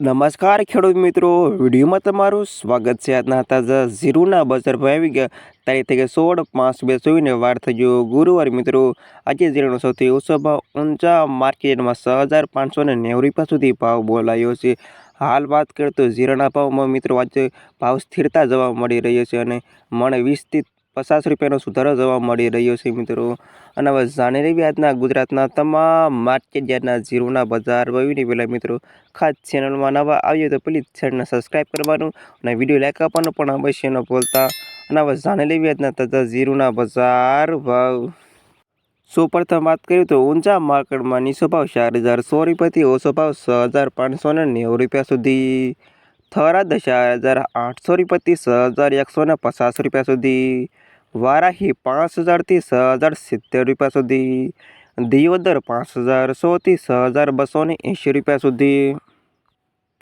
નમસ્કાર ખેડૂત મિત્રો. વિડીયોમાં તમારું સ્વાગત છે. આજના તાજા ઝીરુના બજાર ભાવ આવી ગયા. તારીખ થઈ ગઈ સોળ પાંચ બે ચોવીને વાર થઈ ગયો. ગુરુવાર મિત્રો, આજે ઝીરોનો સૌથી ઓછો ભાવ ઊંચા માર્કેટમાં છ હજાર પાંચસો ને નેવું રૂપિયા સુધી ભાવ બોલાયો છે. હાલ વાત કરીએ તો ઝીરાના ભાવમાં મિત્રો, આજે ભાવ સ્થિરતા જોવા મળી રહ્યો છે અને મને વીસથી પચાસ રૂપિયાનો સુધારો જોવા મળી રહ્યો છે મિત્રો. અને હવે જાણી લેવી આજના ગુજરાતના તમામ માર્કેટ યાર્ડના ઝીરોના બજાર વહીને પહેલાં મિત્રો, ખાસ ચેનલમાં નવા આવ્યો તો પ્લીઝ ચેનલને સબસ્ક્રાઈબ કરવાનું અને વીડિયો લાઈક આપવાનું પણ અવશ્ય ન ભૂલતા. અને હવે જાણી લેવી આજના તાજા ઝીરોના બજાર ભાવ. સૌ પ્રથમ વાત કરીએ તો ઊંચા માર્કેટમાં નીચો ભાવ ચાર હજાર સો રૂપિયાથી ઓછો ભાવ છ હજાર પાંચસો ને નેવું રૂપિયા સુધી. થરાદ ચાર હજાર આઠસો રૂપિયાથી છ હજાર એકસો ને પચાસ રૂપિયા સુધી. વારાહી પાંચ હજારથી છ હજાર સિત્તેર રૂપિયા સુધી. દિયોદર પાંચ હજાર સોથી છ હજાર બસો ને એંશી રૂપિયા સુધી.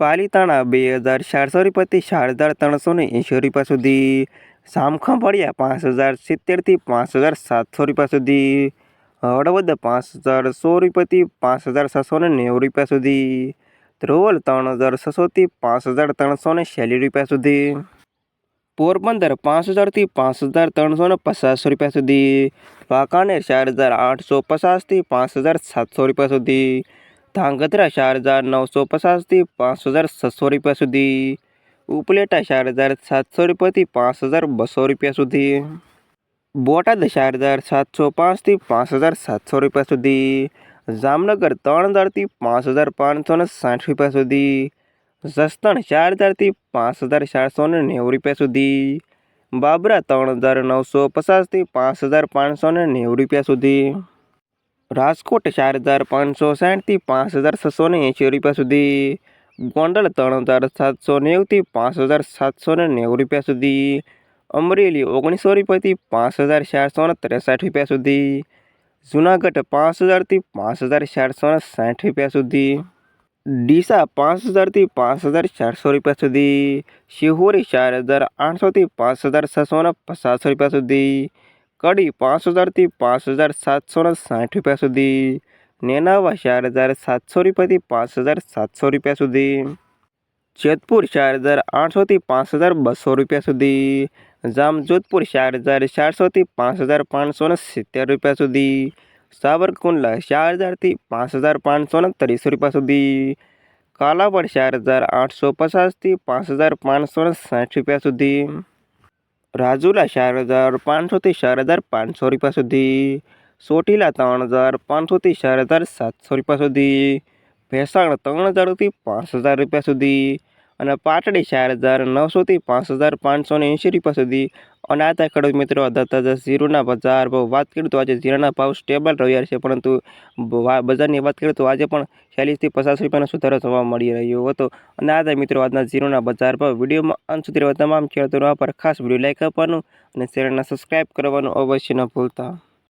પાલીતાણા બે હજાર ચારસો રૂપિયાથી ચાર હજાર ત્રણસો ને એંશી રૂપિયા સુધી. સામખંભાળિયા પાંચ હજાર સિત્તેરથી પાંચ હજાર સાતસો રૂપિયા સુધી. હળવદ પાંચ હજાર સો રૂપિયાથી પાંચ હજાર છસો ને નેવું રૂપિયા સુધી. ધ્રોવલ ત્રણ હજાર છસોથી પાંચ હજાર ત્રણસો ને રૂપિયા સુધી. પોરબંદર પાંચ હજારથી પાંચ હજાર ત્રણસો ને પચાસ રૂપિયા સુધી, વાંકાનેર ચાર હજાર આઠસો પચાસથી પાંચ હજાર સાતસો રૂપિયા સુધી, ધાંગધ્રા ચાર હજાર નવસો પચાસથી પાંચ હજાર છસો રૂપિયા સુધી, ઉપલેટા ચાર હજાર સાતસો રૂપિયાથી પાંચ હજાર બસો રૂપિયા સુધી, બોટાદ ચાર હજાર સાતસો પાંચથી પાંચ હજાર સાતસો રૂપિયા સુધી, જામનગર ત્રણ હજારથી પાંચ હજાર પાંચસો ને સાઠ રૂપિયા સુધી જસદણ ચાર હજારથી પાંચ હજાર ચારસો ને નેવું રૂપિયા સુધી. બાબરા ત્રણ હજાર નવસો પચાસથી પાંચ હજાર પાંચસો ને નેવું રૂપિયા સુધી. રાજકોટ ચાર હજાર પાંચસો સાઠથી પાંચ હજાર છસો ને એંશી રૂપિયા સુધી. ગોંડલ ત્રણ હજાર સાતસો નેવુંથી પાંચ હજાર સાતસો ને નેવું રૂપિયા સુધી. અમરેલી ઓગણીસો રૂપિયાથી પાંચ હજાર ચારસો ને ત્રેસઠ રૂપિયા સુધી. જુનાગઢ પાંચ હજારથી પાંચ હજાર ચારસો ને સાઠ રૂપિયા સુધી. ડીસા પાંચ હજારથી પાંચ હજાર ચારસો રૂપિયા સુધી, શિહોરી ચાર હજાર આઠસોથી પાંચ હજાર છસો ને પચાસ રૂપિયા સુધી, કડી પાંચ હજારથી પાંચ હજાર સાતસો ને સાઠ રૂપિયા સુધી, નેનાવા ચાર હજાર સાતસો રૂપિયાથી પાંચ હજાર સાતસો રૂપિયા સુધી, જેતપુર ચાર હજાર આઠસોથી પાંચ હજાર બસો રૂપિયા સુધી, જામજોધપુર ચાર હજાર ચારસોથી પાંચ હજાર પાંચસો ને સિત્તેર રૂપિયા સુધી સાવરકુંડલા ચાર હજારથી પાંચ હજાર પાંચસો ને ત્રીસ રૂપિયા સુધી કાલાવડ ચાર હજાર આઠસો પચાસથી પાંચ હજાર પાંચસો ને સાઠ રૂપિયા સુધી રાજુલા ચાર હજાર પાંચસોથી ચાર હજાર પાંચસો રૂપિયા સુધી ચોટીલા ત્રણ હજાર પાંચસોથી ચાર હજાર સાતસો રૂપિયા સુધી ભેસાણ ત્રણ હજારથી પાંચ હજાર રૂપિયા સુધી અને પાટડી ચાર હજાર નવસોથી પાંચ હજાર પાંચસો ને એંશી રૂપિયા સુધી અને આ ત્યાં ખેડૂત મિત્રો અધા ઝીરોના બજાર ભાવ વાત કરીએ તો આજે ઝીરાના ભાવ સ્ટેબલ રહ્યા છે, પરંતુ બજારની વાત કરીએ તો આજે પણ ચાલીસથી પચાસ રૂપિયાનો સુધારો જોવા મળી રહ્યો હતો. અને આ મિત્રો આજના ઝીરોના બજાર ભાવ. વિડીયોમાં અંત સુધી તમામ ખેડૂતોનો પર ખાસ વીડિયો લાઇક આપવાનું અને ચેનલને સબસ્ક્રાઈબ કરવાનું અવશ્ય ન ભૂલતા.